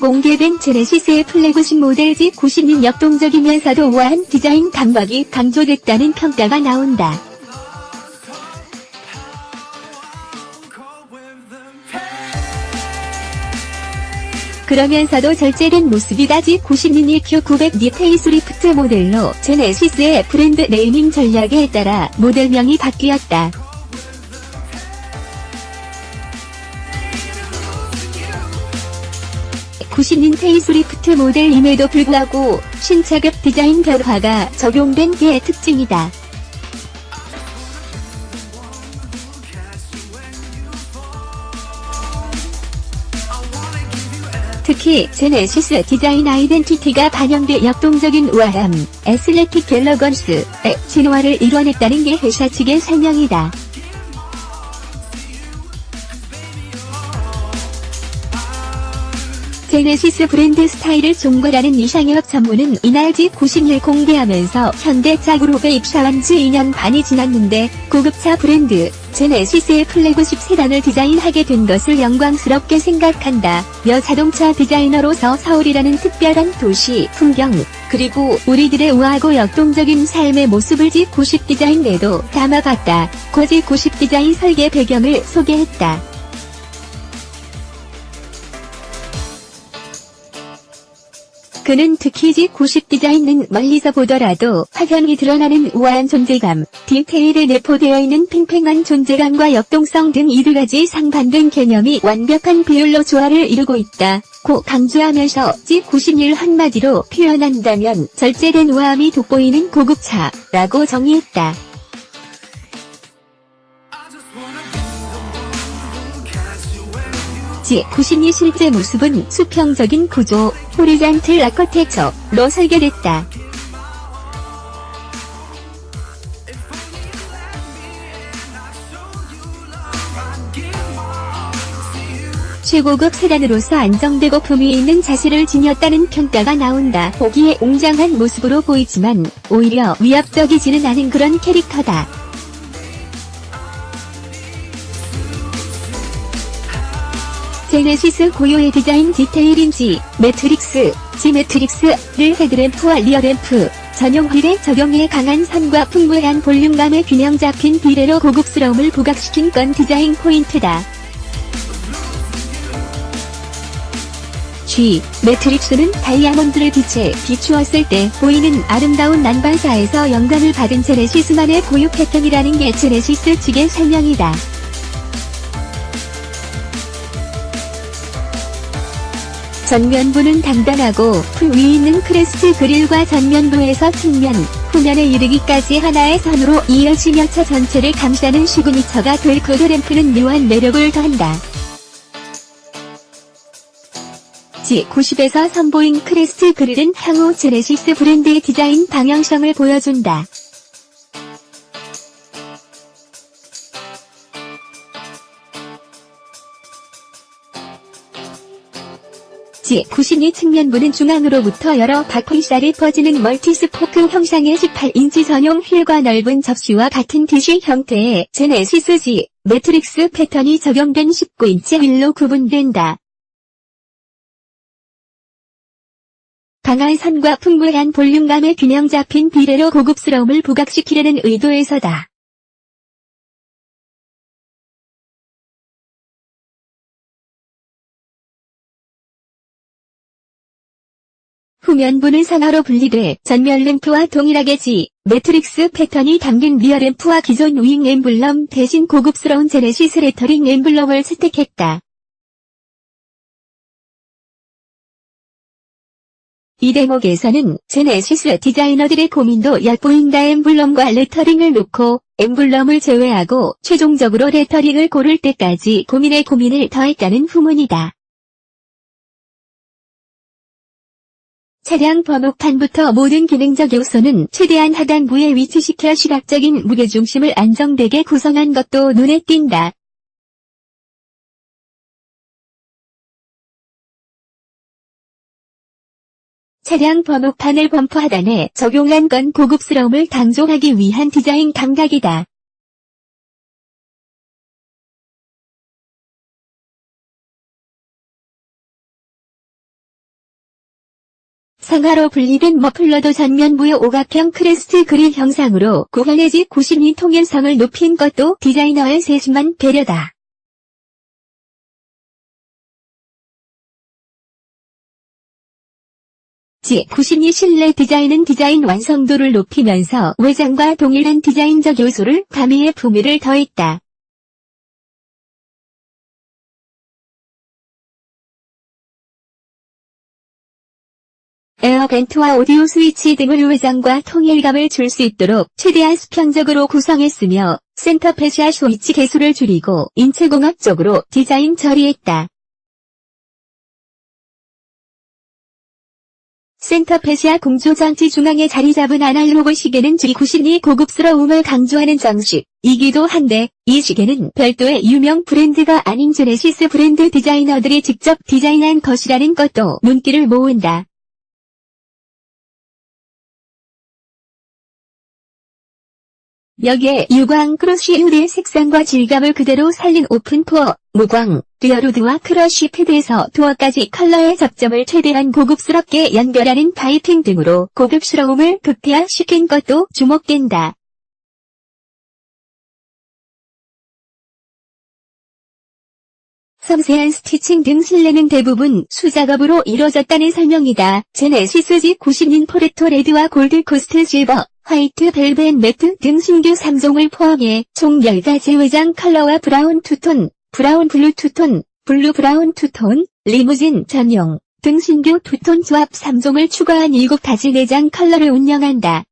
공개된 제네시스의 플래그십 모델 G90은 역동적이면서도 우아한 디자인 감각이 강조됐다는 평가가 나온다. 그러면서도 절제된 모습이다 G90은 EQ900 D 페이스리프트 모델로 제네시스의 브랜드 네이밍 전략에 따라 모델명이 바뀌었다. 90인 페이스리프트 모델임에도 불구하고 신차급 디자인 변화가 적용된 게 특징이다. 특히 제네시스 디자인 아이덴티티가 반영돼 역동적인 우아함, 에슬레틱 갤러건스의 진화를 이뤄냈다는 게 회사 측의 설명이다. 제네시스 브랜드 스타일을 종괄하는 이상혁 전문은 이날 G91 공개하면서 현대차 그룹에 입사한 지 2년 반이 지났는데 고급차 브랜드 제네시스의 플래그십 세단을 디자인하게 된 것을 영광스럽게 생각한다. 며 자동차 디자이너로서 서울이라는 특별한 도시, 풍경, 그리고 우리들의 우아하고 역동적인 삶의 모습을 G90 디자인에도 담아봤다. 고 G90 디자인 설계 배경을 소개했다. 그는 특히 G90 디자인은 멀리서 보더라도 확연히 드러나는 우아한 존재감, 디테일에 내포되어 있는 팽팽한 존재감과 역동성 등 이두 가지 상반된 개념이 완벽한 비율로 조화를 이루고 있다. 고 강조하면서 G91 한마디로 표현한다면 절제된 우아함이 돋보이는 고급차라고 정의했다. G92 실제 모습은 수평적인 구조, 호리잔틀 아커텍처로 설계됐다. 최고급 세단으로서 안정되고 품위 있는 자세를 지녔다는 평가가 나온다. 보기에 웅장한 모습으로 보이지만 오히려 위압적이지는 않은 그런 캐릭터다. 제네시스 고유의 디자인 디테일인지 매트릭스, 지매트릭스를 헤드램프와 리어램프, 전용 휠에 적용해 강한 선과 풍부한 볼륨감의 균형 잡힌 비례로 고급스러움을 부각시킨 건 디자인 포인트다. G, 매트릭스는 다이아몬드를 빛에 비추었을 때 보이는 아름다운 난방사에서 영감을 받은 제네시스만의 고유 패턴이라는 게 제네시스 측의 설명이다. 전면부는 단단하고 풀 위 있는 크레스트 그릴과 전면부에서 측면, 후면에 이르기까지 하나의 선으로 이어지며 차 전체를 감싸는 시그니처가 될 코드램프는 묘한 매력을 더한다. G90에서 선보인 크레스트 그릴은 향후 제네시스 브랜드의 디자인 방향성을 보여준다. G92 측면부는 중앙으로부터 여러 바퀴살이 퍼지는 멀티스포크 형상의 18인치 전용 휠과 넓은 접시와 같은 디시 형태의 제네시스 G 매트릭스 패턴이 적용된 19인치 휠로 구분된다. 강한 선과 풍부한 볼륨감의 균형 잡힌 비례로 고급스러움을 부각시키려는 의도에서다. 후면부는 상하로 분리돼 전면 램프와 동일하게 G, 매트릭스 패턴이 담긴 리어 램프와 기존 윙 엠블럼 대신 고급스러운 제네시스 레터링 엠블럼을 채택했다. 이 대목에서는 제네시스 디자이너들의 고민도 엿보인다 엠블럼과 레터링을 놓고 엠블럼을 제외하고 최종적으로 레터링을 고를 때까지 고민에 고민을 더했다는 후문이다. 차량 번호판부터 모든 기능적 요소는 최대한 하단부에 위치시켜 시각적인 무게중심을 안정되게 구성한 것도 눈에 띈다. 차량 번호판을 범퍼 하단에 적용한 건 고급스러움을 강조하기 위한 디자인 감각이다. 상하로 분리된 머플러도 전면부의 오각형 크레스트 그릴 형상으로 구현 내지 90리 통일성을 높인 것도 디자이너의 세심한 배려다. G92 실내 디자인은 디자인 완성도를 높이면서 외장과 동일한 디자인적 요소를 가미해 풍미를 더했다. 에어벤트와 오디오 스위치 등을 외장과 통일감을 줄 수 있도록 최대한 수평적으로 구성했으며 센터 페시아 스위치 개수를 줄이고 인체공학적으로 디자인 처리했다. 센터 페시아 공조장치 중앙에 자리 잡은 아날로그 시계는 G92 고급스러움을 강조하는 장식이기도 한데 이 시계는 별도의 유명 브랜드가 아닌 제네시스 브랜드 디자이너들이 직접 디자인한 것이라는 것도 눈길을 모은다. 여기에 유광 크러쉬 유리의 색상과 질감을 그대로 살린 오픈코어, 무광, 리어루드와 크러쉬 패드에서 도어까지 컬러의 접점을 최대한 고급스럽게 연결하는 파이핑 등으로 고급스러움을 극대화시킨 것도 주목된다. 섬세한 스티칭 등 실내는 대부분 수작업으로 이루어졌다는 설명이다. 제네시스 G90인 포르토 레드와 골드 코스트 실버, 화이트 벨벳 매트 등 신규 3종을 포함해 총 10가지 외장 컬러와 브라운 투톤, 브라운 블루 투톤, 블루 브라운 투톤, 리무진 전용 등 신규 투톤 조합 3종을 추가한 7가지 내장 컬러를 운영한다.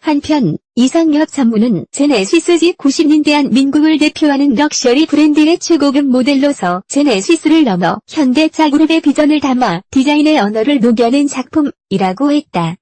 한편 이상엽 전무는 제네시스 G90인 대한 민국을 대표하는 럭셔리 브랜드의 최고급 모델로서 제네시스를 넘어 현대 자그룹의 비전을 담아 디자인의 언어를 녹여낸 작품이라고 했다.